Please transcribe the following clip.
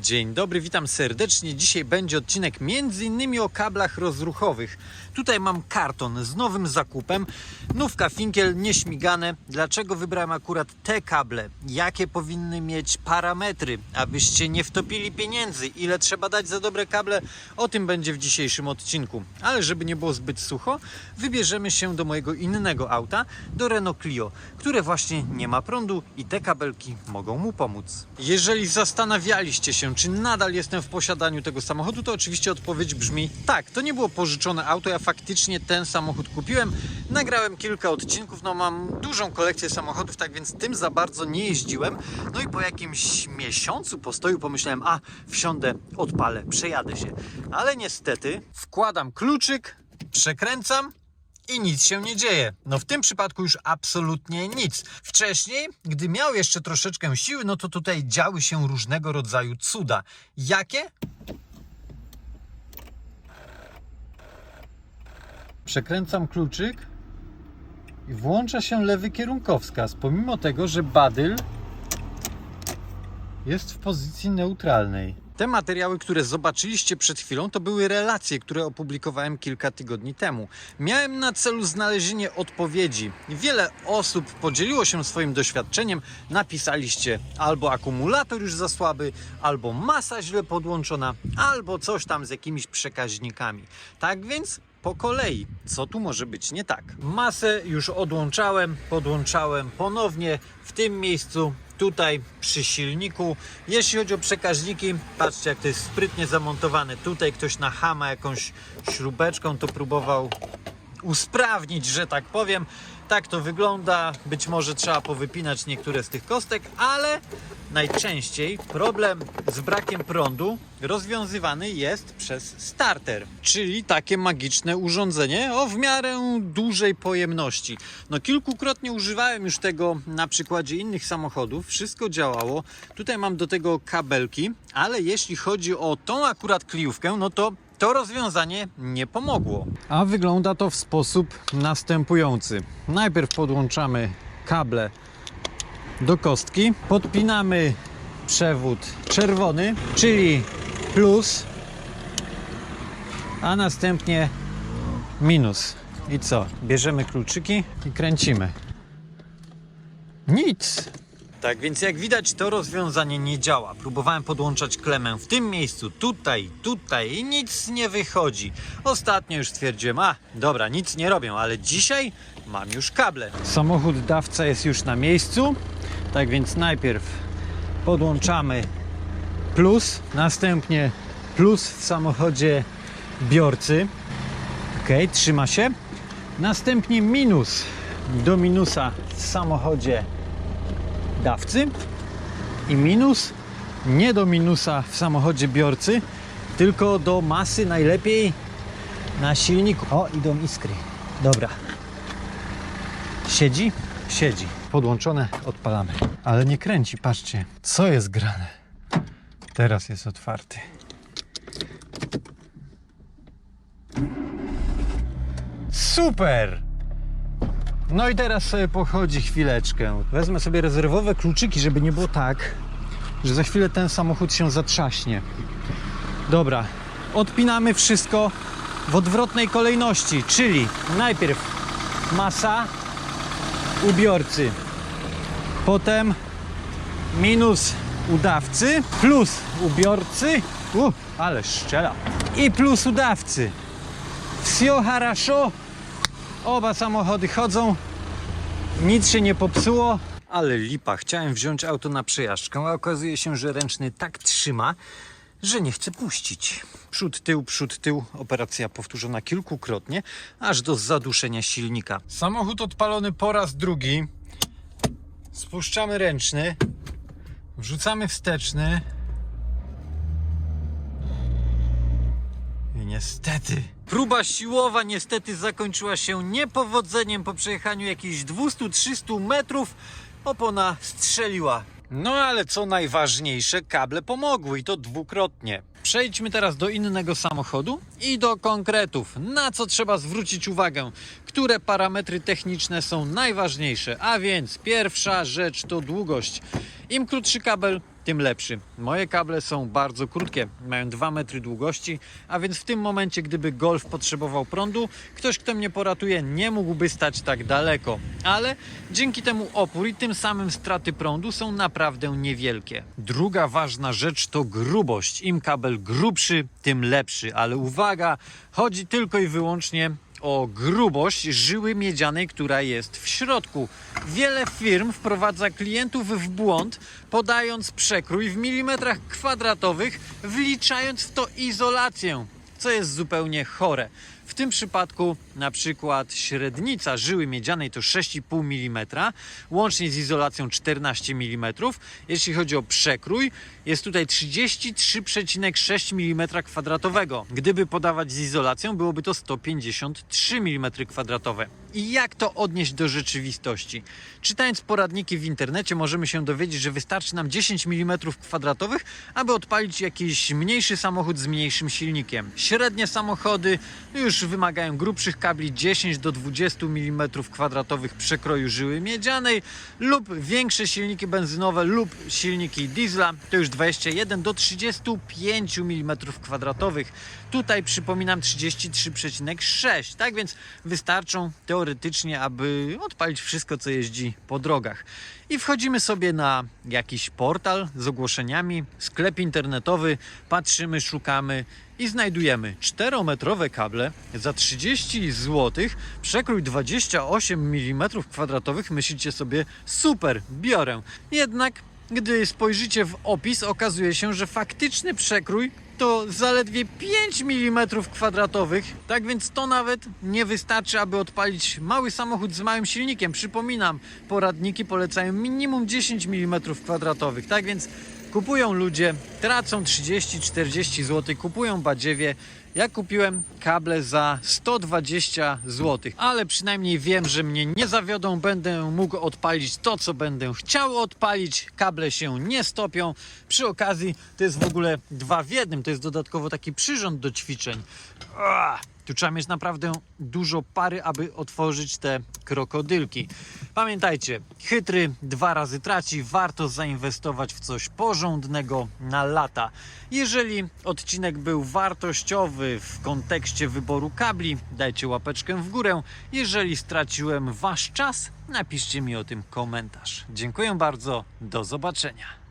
Dzień dobry, witam serdecznie. Dzisiaj będzie odcinek m.in. o kablach rozruchowych. Tutaj mam karton z nowym zakupem. Nówka Finkiel, nieśmigane. Dlaczego wybrałem akurat te kable? Jakie powinny mieć parametry, abyście nie wtopili pieniędzy? Ile trzeba dać za dobre kable? O tym będzie w dzisiejszym odcinku. Ale żeby nie było zbyt sucho, wybierzemy się do mojego innego auta, do Renault Clio, które właśnie nie ma prądu i te kabelki mogą mu pomóc. Jeżeli zastanawialiście się, czy nadal jestem w posiadaniu tego samochodu, to oczywiście odpowiedź brzmi tak. To nie było pożyczone auto, ja faktycznie ten samochód kupiłem. Nagrałem kilka odcinków, no mam dużą kolekcję samochodów, tak więc tym za bardzo nie jeździłem. No i po jakimś miesiącu postoju pomyślałem, a wsiądę, odpalę, przejadę się. Ale niestety wkładam kluczyk, przekręcam i nic się nie dzieje. No w tym przypadku już absolutnie nic. Wcześniej, gdy miał jeszcze troszeczkę siły, no to tutaj działy się różnego rodzaju cuda. Jakie? Przekręcam kluczyk i włącza się lewy kierunkowskaz, pomimo tego, że badyl jest w pozycji neutralnej. Te materiały, które zobaczyliście przed chwilą, to były relacje, które opublikowałem kilka tygodni temu. Miałem na celu znalezienie odpowiedzi. Wiele osób podzieliło się swoim doświadczeniem. Napisaliście albo akumulator już za słaby, albo masa źle podłączona, albo coś tam z jakimiś przekaźnikami. Tak więc po kolei, co tu może być nie tak? Masę już odłączałem, podłączałem ponownie w tym miejscu, tutaj przy silniku. Jeśli chodzi o przekaźniki, patrzcie jak to jest sprytnie zamontowane. Tutaj ktoś na hama jakąś śrubeczką to próbował usprawnić, że tak powiem. Tak to wygląda. Być może trzeba powypinać niektóre z tych kostek, ale najczęściej problem z brakiem prądu rozwiązywany jest przez starter, czyli takie magiczne urządzenie o w miarę dużej pojemności. No kilkukrotnie używałem już tego na przykładzie innych samochodów, wszystko działało. Tutaj mam do tego kabelki, ale jeśli chodzi o tą akurat kliówkę, no to to rozwiązanie nie pomogło. A wygląda to w sposób następujący. Najpierw podłączamy kable do kostki, podpinamy przewód czerwony, czyli plus, a następnie minus. I co? Bierzemy kluczyki i kręcimy. Nic. Tak więc jak widać to rozwiązanie nie działa. Próbowałem podłączać klemę w tym miejscu, tutaj, tutaj i nic nie wychodzi. Ostatnio już stwierdziłem, a dobra, nic nie robią, ale dzisiaj mam już kable. Samochód dawca jest już na miejscu, tak więc najpierw podłączamy plus, następnie plus w samochodzie biorcy. Ok, trzyma się. Następnie minus do minusa w samochodzie dawcy i minus nie do minusa w samochodzie biorcy, tylko do masy najlepiej na silniku. O, idą iskry. Dobra. Siedzi? Siedzi. Podłączone, odpalamy. Ale nie kręci, patrzcie. Co jest grane? Teraz jest otwarty. Super! No i teraz sobie pochodzi chwileczkę. Wezmę sobie rezerwowe kluczyki, żeby nie było tak, że za chwilę ten samochód się zatrzaśnie. Dobra, odpinamy wszystko w odwrotnej kolejności, czyli najpierw masa ubiorcy, potem minus udawcy, plus ubiorcy, uh, ale szczela, i plus udawcy. Wsio haraszo, Oba samochody chodzą, nic się nie popsuło. Ale lipa, chciałem wziąć auto na przejażdżkę, a okazuje się, że ręczny tak trzyma, że nie chce puścić. Przód, tył, przód, tył. Operacja powtórzona kilkukrotnie, aż do zaduszenia silnika. Samochód odpalony po raz drugi. Spuszczamy ręczny, wrzucamy wsteczny. I niestety. Próba siłowa niestety zakończyła się niepowodzeniem po przejechaniu jakichś 200-300 metrów. Opona strzeliła. No ale co najważniejsze, kable pomogły i to dwukrotnie. Przejdźmy teraz do innego samochodu i do konkretów. Na co trzeba zwrócić uwagę? Które parametry techniczne są najważniejsze? A więc pierwsza rzecz to długość. Im krótszy kabel, tym lepszy. Moje kable są bardzo krótkie, mają 2 metry długości, a więc w tym momencie, gdyby golf potrzebował prądu, ktoś, kto mnie poratuje, nie mógłby stać tak daleko. Ale dzięki temu opór i tym samym straty prądu są naprawdę niewielkie. Druga ważna rzecz to grubość. Im kabel grubszy, tym lepszy. Ale uwaga, chodzi tylko i wyłącznie o grubość żyły miedzianej, która jest w środku. Wiele firm wprowadza klientów w błąd, podając przekrój w milimetrach kwadratowych, wliczając w to izolację, co jest zupełnie chore. W tym przypadku na przykład średnica żyły miedzianej to 6,5 mm, łącznie z izolacją 14 mm. Jeśli chodzi o przekrój, jest tutaj 33,6 mm kwadratowego. Gdyby podawać z izolacją, byłoby to 153 mm kwadratowe. I jak to odnieść do rzeczywistości? Czytając poradniki w internecie możemy się dowiedzieć, że wystarczy nam 10 mm kwadratowych, aby odpalić jakiś mniejszy samochód z mniejszym silnikiem. Średnie samochody już wymagają grubszych kabli 10 do 20 mm kwadratowych przekroju żyły miedzianej lub większe silniki benzynowe lub silniki diesla to już 21 do 35 mm kwadratowych. Tutaj przypominam 33,6. Tak więc wystarczą teoretycznie, aby odpalić wszystko, co jeździ po drogach. I wchodzimy sobie na jakiś portal z ogłoszeniami, sklep internetowy, patrzymy, szukamy i znajdujemy 4-metrowe kable za 30 zł, przekrój 28 mm kwadratowych. Myślicie sobie, super, biorę. Jednak gdy spojrzycie w opis, okazuje się, że faktyczny przekrój to zaledwie 5 mm kwadratowych. Tak więc to nawet nie wystarczy, aby odpalić mały samochód z małym silnikiem. Przypominam, poradniki polecają minimum 10 mm kwadratowych. Tak więc kupują ludzie, tracą 30-40 zł, kupują badziewie. Ja kupiłem kable za 120 zł, ale przynajmniej wiem, że mnie nie zawiodą. Będę mógł odpalić to, co będę chciał odpalić. Kable się nie stopią. Przy okazji to jest w ogóle dwa w jednym. To jest dodatkowo taki przyrząd do ćwiczeń. Ua! Tu trzeba mieć naprawdę dużo pary, aby otworzyć te krokodylki. Pamiętajcie, chytry dwa razy traci, warto zainwestować w coś porządnego na lata. Jeżeli odcinek był wartościowy w kontekście wyboru kabli, dajcie łapeczkę w górę. Jeżeli straciłem Wasz czas, napiszcie mi o tym komentarz. Dziękuję bardzo, do zobaczenia.